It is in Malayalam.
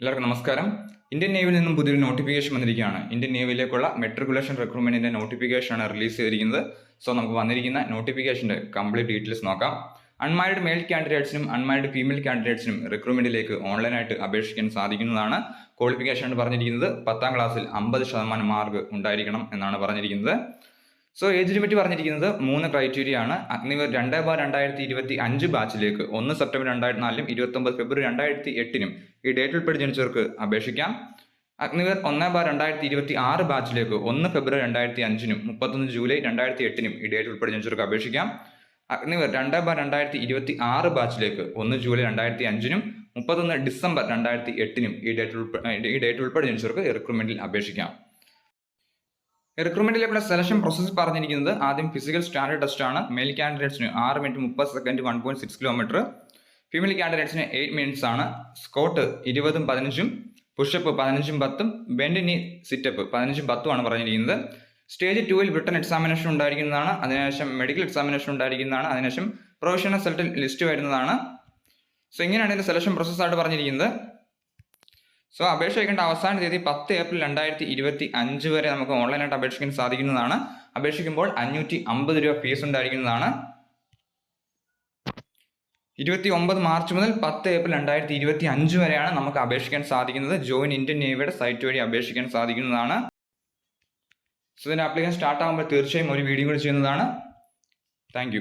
എല്ലാവർക്കും നമസ്കാരം. ഇന്ത്യൻ നേവിയിൽ നിന്നും പുതിയൊരു നോട്ടിഫിക്കേഷൻ വന്നിരിക്കുകയാണ്. ഇന്ത്യൻ നേവിയിലേക്കുള്ള മെട്രിക്കുലേഷൻ റിക്രൂട്ട്മെന്റിന്റെ നോട്ടിഫിക്കേഷനാണ് റിലീസ് ചെയ്തിരിക്കുന്നത്. സോ നമുക്ക് വന്നിരിക്കുന്ന നോട്ടിഫിക്കേഷന്റെ കംപ്ലീറ്റ് ഡീറ്റെയിൽസ് നോക്കാം. അൺമാരിഡ് മെയിൽ കാൻഡിഡേറ്റ്സിനും അൺമാരിഡ് ഫീമെയിൽ കാൻഡിഡേറ്റ്സിനും റിക്രൂട്ട്മെന്റിലേക്ക് ഓൺലൈനായിട്ട് അപേക്ഷിക്കാൻ സാധിക്കുന്നതാണ് ക്വാളിഫിക്കേഷൻ പറഞ്ഞിരിക്കുന്നത്. പത്താം ക്ലാസ്സിൽ അമ്പത് ശതമാനം മാർക്ക് ഉണ്ടായിരിക്കണം എന്നാണ് പറഞ്ഞിരിക്കുന്നത്. സോ ഏജ് ലിമിറ്റ് പറഞ്ഞിരിക്കുന്നത്? മൂന്ന് ക്രൈറ്റീരിയ ആണ്. അഗ്നിവർ രണ്ട് ബാർ രണ്ടായിരത്തി ഇരുപത്തി അഞ്ച് ബാച്ചിലേക്ക് ഒന്ന് സെപ്റ്റംബർ രണ്ടായിരത്തി നാലിലും ഇരുപത്തി ഒമ്പത് ഫെബ്രുവരി രണ്ടായിരത്തി എട്ടിനും ഈ ഡേറ്റ് ഉൾപ്പെടെ ജനിച്ചവർക്ക് അപേക്ഷിക്കാം. അഗ്നിവർ ഒന്ന് ബാർ രണ്ടായിരത്തി ഇരുപത്തി ആറ് ബാച്ചിലേക്ക് ഒന്ന് ഫെബ്രുവരി രണ്ടായിരത്തി അഞ്ചിനും മുപ്പത്തൊന്ന് ജൂലൈ രണ്ടായിരത്തി എട്ടിനും ഈ ഡേറ്റ് ഉൾപ്പെടെ ജനിച്ചവർക്ക് അപേക്ഷിക്കാം. അഗ്നിവർ രണ്ട് ബാർ രണ്ടായിരത്തി ഇരുപത്തി ആറ് ബാച്ചിലേക്ക് ഒന്ന് ജൂലൈ രണ്ടായിരത്തി അഞ്ചിനും മുപ്പത്തൊന്ന് ഡിസംബർ രണ്ടായിരത്തി എട്ടിനും ഈ ഡേറ്റ് ഉൾപ്പെടെ ഈ ഡേറ്റ് ഉൾപ്പെടെ ജനിച്ചവർക്ക് റിക്രൂട്ട്മെന്റിൽ അപേക്ഷിക്കാം. റിക്രൂട്ട്മെന്റിലേക്കുള്ള സെലക്ഷൻ പ്രോസസ്സ് പറഞ്ഞിരിക്കുന്നത് ആദ്യം ഫിസിക്കൽ സ്റ്റാൻഡേർഡ് ടെസ്റ്റ് ആണ്. മെയിൽ കാൻഡിഡേറ്റ്സിന് ആറ് മിനിറ്റ് മുപ്പത് second one point six kilometre female കാൻഡിഡേറ്റ്സിന് eight minutes ആണ്. സ്കോട്ട് ഇരുപതും പതിനഞ്ചും പുഷപ്പ് പതിനഞ്ചും പത്തും ബെൻഡിനി സിറ്റപ്പ് പതിനഞ്ചും ആണ് പറഞ്ഞിരിക്കുന്നത്. സ്റ്റേജ് ടുവിൽ ബ്രിട്ടൻ എക്സാമിനേഷൻ ഉണ്ടായിരിക്കുന്നതാണ്. അതിനുശേഷം മെഡിക്കൽ എക്സാമിനേഷൻ ഉണ്ടായിരിക്കുന്നതാണ്. അതിനുശേഷം പ്രൊഫഷണൽ സെലക്ട് ലിസ്റ്റ് വരുന്നതാണ്. സോ ഇങ്ങനെയാണ് ഇതിന്റെ സെലക്ഷൻ പ്രോസസ്സായിട്ട് പറഞ്ഞിരിക്കുന്നത്. സോ അപേക്ഷ വയ്ക്കേണ്ട അവസാന തീയതി പത്ത് ഏപ്രിൽ രണ്ടായിരത്തി ഇരുപത്തി അഞ്ച് വരെ നമുക്ക് ഓൺലൈനായിട്ട് അപേക്ഷിക്കാൻ സാധിക്കുന്നതാണ്. അപേക്ഷിക്കുമ്പോൾ അഞ്ഞൂറ്റി അമ്പത് രൂപ ഫീസ് ഉണ്ടായിരിക്കുന്നതാണ്. ഇരുപത്തി ഒമ്പത് മാർച്ച് മുതൽ പത്ത് ഏപ്രിൽ രണ്ടായിരത്തി ഇരുപത്തി അഞ്ച് വരെയാണ് നമുക്ക് അപേക്ഷിക്കാൻ സാധിക്കുന്നത്. ജോയിൻ ഇന്ത്യൻ നേവിയുടെ സൈറ്റ് വഴി അപേക്ഷിക്കാൻ സാധിക്കുന്നതാണ്. സോ ഇതിന്റെ അപ്ലിക്കേഷൻ സ്റ്റാർട്ട് ആകുമ്പോൾ തീർച്ചയായും ഒരു വീഡിയോ കൂടി ചെയ്യുന്നതാണ്. താങ്ക്